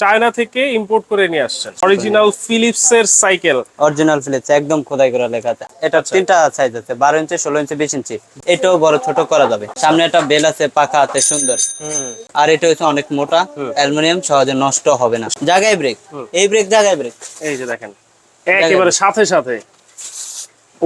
China থেকে import করে নিয়ে আসছেন। অরিজিনাল ফিলিপস এর সাইকেল অরিজিনাল ফিলিপস একদম খোদাই করা লেখা আছে। এটা তিনটা সাইজ আছে বারো ইঞ্চি ষোলো ইঞ্চি বিশ ইঞ্চি এটাও বড় ছোট করা যাবে। সামনে একটা বেল আছে পাখা আছে সুন্দর। আর এটা হচ্ছে অনেক মোটা অ্যালুমিনিয়াম সহজে নষ্ট হবে না। জায়গায় ব্রেক এই ব্রেক জায়গায় ব্রেক এই যে দেখেন একেবারে সাথে সাথে।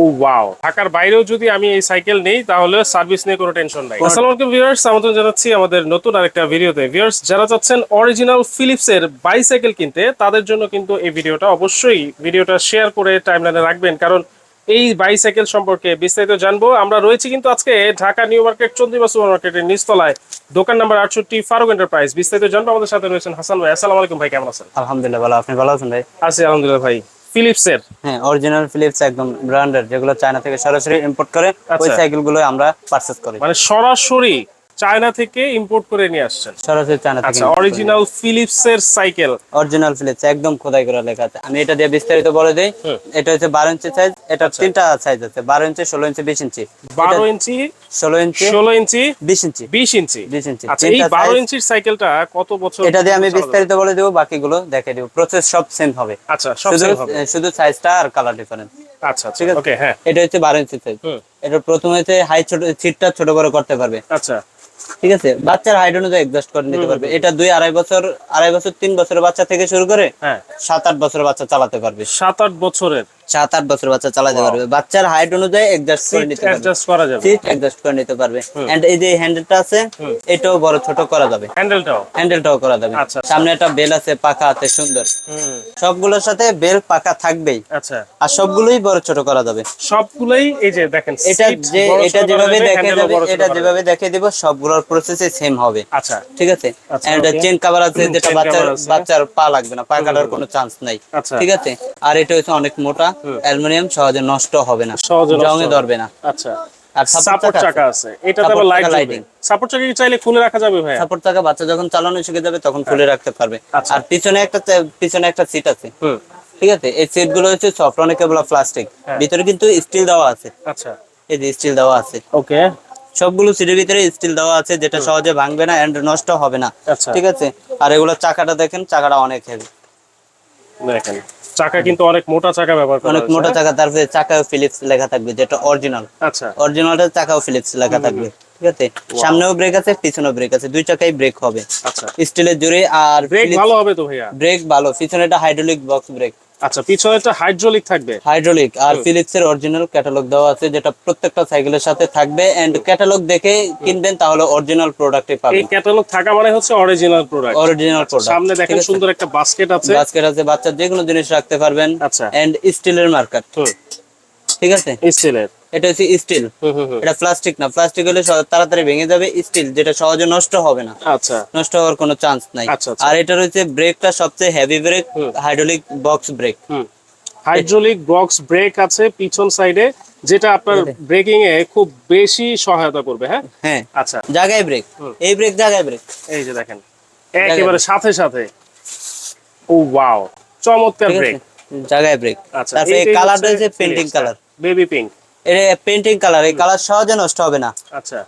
ও ওয়াও ঢাকার বাইরেও যদি আমি এই সাইকেল নেই তাহলে সার্ভিস নিয়ে কোনো টেনশন নাই। আসসালামু আলাইকুম ভিউয়ার্স আমন্ত্রণ জানাচ্ছি আমাদের নতুন আরেকটা ভিডিওতে। ভিউয়ার্স যারা চাচ্ছেন অরিজিনাল ফিলিপস এর বাইসাইকেল কিনতে তাদের জন্য কিন্তু এই ভিডিওটা অবশ্যই ভিডিওটা শেয়ার করে টাইমলাইনে রাখবেন। কারণ এই বাইসাইকেল সম্পর্কে বিস্তারিত জানব। আমরা রয়েছি কিন্তু আজকে Dhaka new market Chandrima super মার্কেটের নিচতলায়। দোকান নাম্বার আটষট্টি ফারুক এন্টারপ্রাইজ বিস্তারিত জানব। আমাদের সাথে রয়েছেন হাসান ভাই। আসসালামু আলাইকুম ভাই কেমন আছেন? আলহামদুলিল্লাহ ভালো। আপনি ভালো আছেন ভাই? আছি আলহামদুলিল্লাহ ভাই। ফিলিপস এর হ্যাঁ অরিজিনাল ফিলিপস একদম ব্র্যান্ডের যেগুলো চায়না থেকে সরাসরি ইম্পোর্ট করে ওই সাইকেলগুলো সাইকেলগুলো আমরা পারচেজ করি। মানে সরাসরি চায়না থেকে ইম্পোর্ট করে নিয়ে আসছেন। সরাসরি চায়না থেকে আচ্ছা অরিজিনাল ফিলিপস এর সাইকেল অরিজিনাল ফিলিপস একদম খোদাই করা লেখা আছে। আমি এটা দিয়ে বিস্তারিত বলে দিই। এটা হচ্ছে বারো ইঞ্চি সাইজ এটা আচ্ছা। তিনটা সাইজ আছে বারো ইঞ্চি ষোলো ইঞ্চি বিশ ইঞ্চি। বারো ইঞ্চি ষোলো ইঞ্চি ষোলো ইঞ্চি বিশ ইঞ্চি। বিশ ইঞ্চি। বিশ ইঞ্চি। আচ্ছা এই তিনটা বারো size। ইঞ্চির সাইকেলটা কত বছর এটা দিয়ে আমি বিস্তারিত বলে দেবো বাকিগুলো দেখে দেবো। প্রসেস সব সেম হবে। আচ্ছা সব শুধু same হবে। শুধু সাইজটা আর কালার ডিফারেন্স আচ্ছা ঠিক আছে। ওকে হ্যাঁ। এটা হচ্ছে বারো ইঞ্চি সাইজ হুম। এটা প্রথমে হচ্ছে হাই ছোট সিটটা ছোট বড় করতে পারবে। আচ্ছা। ঠিক আছে? বাচ্চার হাইট অনুযায়ী অ্যাডজাস্ট করে নিতে পারবে। এটা দুই আড়াই বছর আড়াই বছর তিন বছরের বাচ্চা থেকে শুরু করে হ্যাঁ। সাত আট বছরের বাচ্চা চালাতে পারবে। সাত আট বছরের? সাত আট বছর বাচ্চা চালাতে পারবে। বাচ্চার হাইট অনুযায়ী অ্যাডজাস্ট করে নিতে পারবে। অ্যাডজাস্ট করা যাবে। সিট অ্যাডজাস্ট করে নিতে পারবে। এন্ড এই যে হ্যান্ডেলটা আছে এটাও বড় ছোট করা যাবে। হ্যান্ডেলটাও হ্যান্ডেলটাও করা যাবে। আচ্ছা, আচ্ছা। সামনে একটা বেল আছে পাকা আছে সুন্দর। সবগুলোর সাথে বেল পাকা থাকবেই। আচ্ছা। আর সবগুলোই বড় ছোট করা যাবে। সবগুলোই এই যে দেখেন এটা যে এটা যেভাবে দেখে দেবে এটা যেভাবে দেখে দিব সবগুলোর প্রসেসে সেম হবে। আচ্ছা। ঠিক আছে? এন্ড. চেন কভার আছে যেটা বাচ্চার বাচ্চার পা লাগবে না পা কাটার কোনো চান্স নাই। আচ্ছা। ঠিক আছে? আর এটা হচ্ছে অনেক মোটা। অ্যালুমিনিয়াম সহজে নষ্ট হবে না। জঙে ধরবে না। আচ্ছা। আর সাপোর্ট চাকা আছে। এটাতে আবার লাইট চাকা সাপোর্ট চাকা কি চাইলে খুলে রাখা যাবে ভাই সাপোর্ট চাকা বাচ্চা যখন চালানো শিখে যাবে তখন খুলে রাখতে পারবে। আচ্ছা। আর পিছনে একটা পিছনে একটা সিট আছে। ঠিক আছে? এই সিটগুলো হচ্ছে সফট অনেকে বলা প্লাস্টিক হ্যাঁ। ভিতরে কিন্তু স্টিল দেওয়া আছে। আচ্ছা। এই যে স্টিল দেওয়া আছে। ওকে। সবগুলো সিটের ভিতরে স্টিল দেওয়া আছে যেটা সহজে ভাঙবে না এন্ড নষ্ট হবে না। আচ্ছা। ঠিক আছে? আর এগুলো চাকাটা দেখেন চাকাটা অনেক হেভি দেখেন। চাকা কিন্তু অনেক মোটা চাকা ব্যবহার করা অনেক মোটা? চাকা তারপরে চাকাও ফিলিপস লেখা থাকবে যেটা অরিজিনাল আচ্ছা। অরিজিনালটা চাকাও ফিলিপস লেখা থাকবে ঠিক আছে? সামনেও ব্রেক আছে পিছনেও ব্রেক আছে দুই চাকাই ব্রেক হবে। আচ্ছা। স্টিলের জুড়ে আর ব্রেক ভালো হবে তো ভাইয়া? ব্রেক ভালো পিছনে এটা হাইড্রোলিক বক্স ব্রেক আচ্ছা পিছনে একটা হাইড্রোলিক থাকবে? হাইড্রোলিক আর ফিলিপস এর অরিজিনাল ক্যাটালগ দেওয়া আছে যেটা প্রত্যেকটা সাইকেলের সাথে থাকবে। এন্ড ক্যাটালগ দেখে কিনবেন তাহলে অরিজিনাল প্রোডাক্টই এই পাবেন। ক্যাটালগ থাকা মানে হচ্ছে অরিজিনাল প্রোডাক্ট অরিজিনাল প্রোডাক্ট সামনে দেখেন সুন্দর একটা বাস্কেট আছে। বাস্কেট আছে বাচ্চা যে কোনো জিনিস রাখতে পারবেন। আচ্ছা। এন্ড স্টিলের মার্কার ঠিক আছে? স্টিলের এটা হচ্ছে স্টিল হুম হুম হুম। এটা প্লাস্টিক না। প্লাস্টিক হলে তাড়াতাড়ি ভেঙে যাবে স্টিল যেটা সহজে নষ্ট হবে না। আচ্ছা। নষ্ট হওয়ার কোনো চান্স নাই। আচ্ছা, আচ্ছা। আর এটা রয়েছে ব্রেকটা সবচেয়ে heavy brake. Hydraulic box brake হুম। হাইড্রোলিক বক্স ব্রেক আছে পিছন সাইডে যেটা আপনার ব্রেকিং এ খুব বেশি সহায়তা করবে হ্যাঁ? হ্যাঁ। আচ্ছা। জায়গায় ব্রেক। এই ব্রেক জায়গায় ব্রেক এই যে দেখেন। একেবারে সাথে সাথে। ও ওয়াও চমৎকার ব্রেক জায়গায় ব্রেক আচ্ছা তারপরে কালার রয়েছে পেন্টিং কালার বেবি পিঙ্ক এটা পেন্টিং কালার এই কালার সহজে নষ্ট হবে না। আচ্ছা।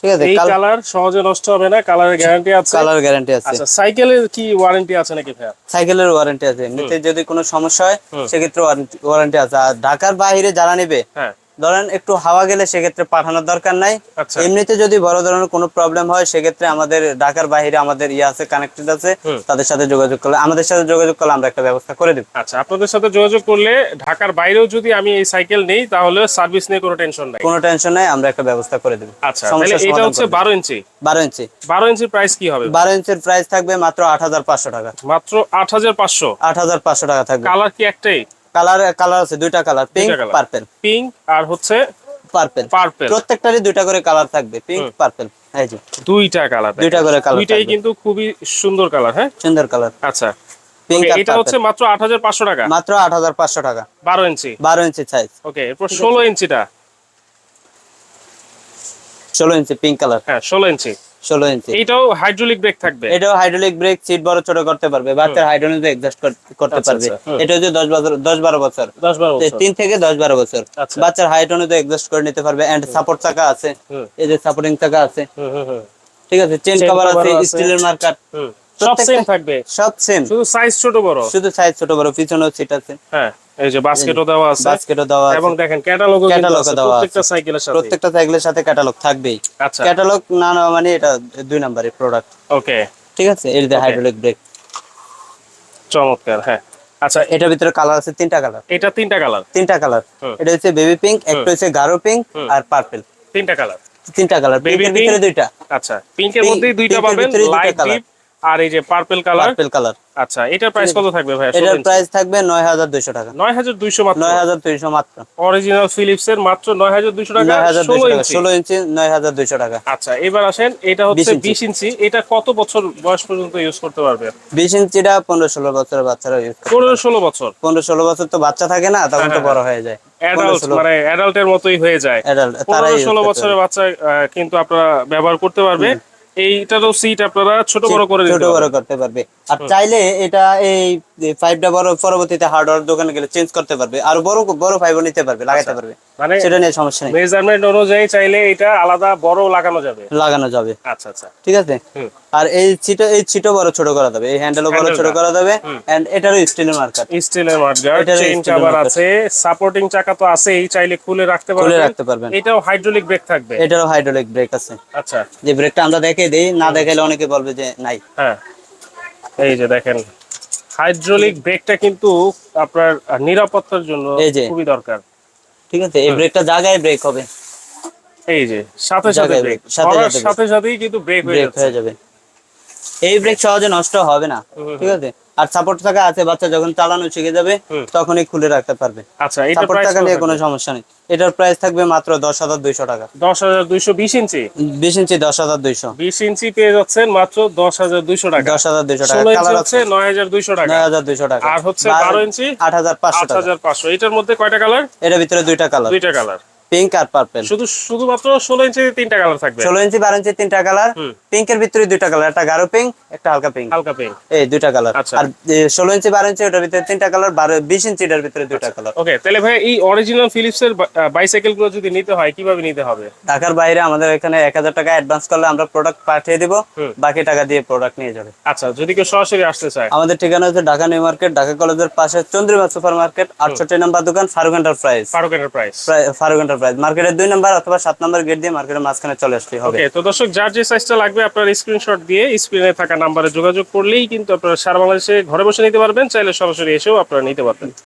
ঠিক আছে এই কালার সহজে নষ্ট হবে না কালারের গ্যারান্টি আছে। কালার গ্যারান্টি আছে। আচ্ছা সাইকেলের কি ওয়ারেন্টি আছে নাকি সাইকেলের ওয়ারেন্টি আছে। এমনিতে যদি কোনো সমস্যা হয় সেক্ষেত্রে ওয়ারেন্টি আছে। আর ঢাকার বাইরে যারা নেবে হ্যাঁ। ধরেন একটু হাওয়া গেলে সেক্ষেত্রে পাঠানোর দরকার নাই। আচ্ছা। এমনিতে যদি বড় ধরনের কোনো প্রবলেম হয় সেক্ষেত্রে আমাদের ঢাকার বাইরে আমাদের ইয়ে আছে কানেক্টেড আছে তাদের সাথে যোগাযোগ করলে আমাদের সাথে যোগাযোগ করলে আমরা একটা ব্যবস্থা করে দেব। আচ্ছা আপনাদের সাথে যোগাযোগ করলে ঢাকার বাইরেও যদি আমি এই সাইকেল নেই তাহলে সার্ভিস নিয়ে কোনো টেনশন নাই। কোনো টেনশন নাই আমরা একটা ব্যবস্থা করে দেব। আচ্ছা তাহলে এটা হচ্ছে বারো ইঞ্চি। বারো ইঞ্চি। বারো ইঞ্চির প্রাইস কি হবে? বারো ইঞ্চির প্রাইস থাকবে মাত্র আট হাজার পাঁচশো টাকা। মাত্র আট হাজার পাঁচশো। আট হাজার পাঁচশো টাকা থাকবে। কালার কি একটাই? কালার কালার আছে দুইটা কালার পিঙ্ক। পার্পেল পিঙ্ক আর হচ্ছে পার্পেল পার্পেল প্রত্যেকটারই দুইটা করে কালার থাকবে পিঙ্ক পার্পেল এই যে। দুইটা কালার দুইটা করে কালার দুইটাই কিন্তু খুবই সুন্দর কালার হ্যাঁ? সুন্দর কালার। আচ্ছা। পিঙ্ক এটা হচ্ছে মাত্র আট হাজার পাঁচশো টাকা? মাত্র আট হাজার পাঁচশো টাকা। বারো ইঞ্চি? বারো ইঞ্চি সাইজ ওকে এরপর ষোলো ইঞ্চিটা? ষোলো ইঞ্চি পিঙ্ক কালার। হ্যাঁ ষোলো ইঞ্চি। ষোলো ইঞ্চি এটাও হাইড্রোলিক ব্রেক থাকবে। এটাও হাইড্রোলিক ব্রেক সিট বড় ছোট করতে পারবে বাচ্চার হাইড্রোলিক অ্যাডজাস্ট করতে আচ্ছা, পারবে। আচ্ছা, এটা হচ্ছে দশ বছর দশ বারো বছর। তিন থেকে দশ বারো বছর। আচ্ছা। বাচ্চার হাইট অনুযায়ী অ্যাডজাস্ট করে নিতে পারবে এন্ড সাপোর্ট চাকা আছে। এই যে সাপোর্টিং চাকা আছে। ঠিক আছে চেন কভার আছে স্টিলের মার্কার সব সেম থাকবে। সব সেম শুধু সাইজ ছোট বড়। শুধু সাইজ ছোট বড় পিছনেও সিট আছে। হ্যাঁ এই যে বাস্কেটও দেওয়া আছে। বাস্কেটও দেওয়া আছে। এবং দেখেন ক্যাটালগও আছে। দেওয়া আছে। প্রত্যেকটা সাইকেলের সাথে প্রত্যেকটা সাইকেলের সাথে ক্যাটালগ থাকবেই। আচ্ছা। ক্যাটালগ না নেওয়া মানে এটা দুই নাম্বারের প্রোডাক্ট ওকে ঠিক আছে? যে হাইড্রোলিক ব্রেক চমৎকার হ্যাঁ। আচ্ছা এটার ভিতরে কালার আছে তিনটা কালার এটা তিনটা কালার তিনটা কালার এটা হচ্ছে বেবি পিঙ্ক একটা হচ্ছে গাঢ় পিঙ্ক আর পার্পল তিনটা কালার তিনটা কালার pink, ভিতরে দুইটা। আচ্ছা পিঙ্কের মধ্যেই দুইটা পাবেন। লাইট। ডিপ আর এই যে পার্পল কালার পার্পল কালার আচ্ছা এটার প্রাইস কত থাকবে ভাই এটার প্রাইস থাকবে নয় হাজার দুইশো টাকা। নয় হাজার দুইশো মাত্র? নয় হাজার দুইশো মাত্র। অরিজিনাল ফিলিপস এর মাত্র নয় হাজার দুইশো টাকা নয় হাজার ষোলো দুইশো টাকা ইঞ্চি। ষোলো ইঞ্চি নয় হাজার দুইশো টাকা। আচ্ছা এবার আসেন এটা হচ্ছে 20 ইঞ্চি। এটা কত বছর বয়স পর্যন্ত ইউজ করতে পারবে? বিশ ইঞ্চিটা পনেরো ষোলো বছরের বাচ্চারা ইউজ করে পনেরো ষোলো বছর? পনেরো ষোলো বছর তো বাচ্চা থাকে না তখন তো বড় হয়ে। যায়। অ্যাডাল্ট মানে অ্যাডাল্টের মতোই হয়ে যায়। Adult, তারাই পনেরো use ষোলো করতে বছরের বাচ্চা কিন্তু আপনারা ব্যবহার করতে পারবে। এইটারও সিট আপনারা ছোট বড় করে ছোট বড় করতে পারবে। আর চাইলে এটা এই ফাইভটা বড় পরবর্তীতে হার্ডওয়্যার দোকানে গেলে চেঞ্জ করতে পারবে। আর বড় বড় ফাইভও নিতে পারবে লাগাতে পারবে। মানে সেটা নিয়ে সমস্যা নেই। মেজারমেন্ট অনুযায়ী চাইলে এটা আলাদা বড় লাগানো যাবে। লাগানো যাবে। আচ্ছা আচ্ছা। ঠিক আছে? হুম। আর এই ছিটো এই ছিটো বড় ছোট করা যাবে এই হ্যান্ডেলও বড় ছোট করা যাবে এন্ড এটারও স্টিলের মার্কার স্টিলের এটারও চেইন কভার আছে সাপোর্টিং চাকা তো আছেই চাইলে খুলে রাখতে পারবেন। খুলে রাখতে পারবেন। এটাও হাইড্রোলিক ব্রেক থাকবে। এটারও হাইড্রোলিক ব্রেক আছে। আচ্ছা। যে ব্রেকটা আমরা দেখে দেই না দেখাইলে অনেকে বলবে যে নাই। হ্যাঁ। এই যে দেখেন হাইড্রোলিক ব্রেকটা কিন্তু আপনার নিরাপত্তার জন্য এই। খুবই দরকার। ঠিক আছে এই ব্রেকটা জায়গায় ব্রেক হবে। এই যে সাথে সাথে ব্রেক সাথে সাথেই কিন্তু ব্রেক হয়ে যাবে। এই ব্রেক সহজে নষ্ট হবে না ঠিক আছে? আর সাপোর্ট থাকা আছে বাচ্চা যখন চালানো শিখে যাবে তখনই খুলে রাখতে পারবে। আচ্ছা সাপোর্ট থাকা নিয়ে কোনো সমস্যা নেই। এটার প্রাইস থাকবে মাত্র দশ হাজার দুইশো টাকা। দশ হাজার দুইশো বিশ ইঞ্চি? বিশ ইঞ্চি দশ হাজার দুইশো। বিশ ইঞ্চি পেয়ে যাচ্ছেন মাত্র দশ হাজার দুইশো টাকা। দশ হাজার দুইশো টাকা। কালার হচ্ছে আছে। নয় হাজার দুইশো টাকা। নয় হাজার দুইশো টাকা। আর হচ্ছে বারো ইঞ্চি আট হাজার পাঁচশো আট টাকা। হাজার পাঁচশো। এটার মধ্যে কয়টা কালার এটার ভিতরে দুইটা কালার দুইটা কালার পিঙ্ক আর পার্পেল শুধু শুধুমাত্র ষোলো ইঞ্চি তিনটা কালার থাকবে। ষোলো ইঞ্চি বারো ইঞ্চি তিনটা কালার। পিঙ্কের ভিতরে দুইটা কালার একটা গাঢ় পিঙ্ক একটা হালকা পিঙ্ক হালকা পিঙ্ক এই দুইটা কালার আচ্ছা। আর ষোলো ইঞ্চি বারো ইঞ্চি ওটার ভিতরে তিনটা কালার বারো বিশ ইঞ্চি এটার ভিতরে দুইটা আচ্ছা। কালার ওকে তাহলে ভাই এই অরিজিনাল ফিলিপস এর বাইসাইকেলগুলো যদি নিতে হয় কীভাবে নিতে হবে? ঢাকার বাইরে আমাদের এখানে এক হাজার টাকা অ্যাডভান্স করলে আমরা প্রোডাক্ট পাঠিয়ে দিব। বাকি টাকা দিয়ে প্রোডাক্ট নিয়ে যাবে। আচ্ছা যদি কেউ সরাসরি আসতে চায়। আমাদের ঠিকানা হচ্ছে ঢাকা নিউ মার্কেট ঢাকা কলেজের পাশে চন্দ্রিমা সুপার মার্কেট আটষট্টি নাম্বার দোকান Faruk enterprise Faruk enterprise Faruk enterprise মার্কেটের দুই নাম্বার অথবা সাত নাম্বার গেট দিয়ে মার্কেটের মাঝখানে চলে আসলে হবে। তো দর্শক, যার যে সাইজটা লাগবে আপনার স্ক্রিনশট দিয়ে স্ক্রিনে থাকা নাম্বারে যোগাযোগ করলেই কিন্তু আপনারা সারা বাংলাদেশে ঘরে বসে নিতে পারবেন। চাইলে সরাসরি এসেও আপনারা নিতে পারবেন।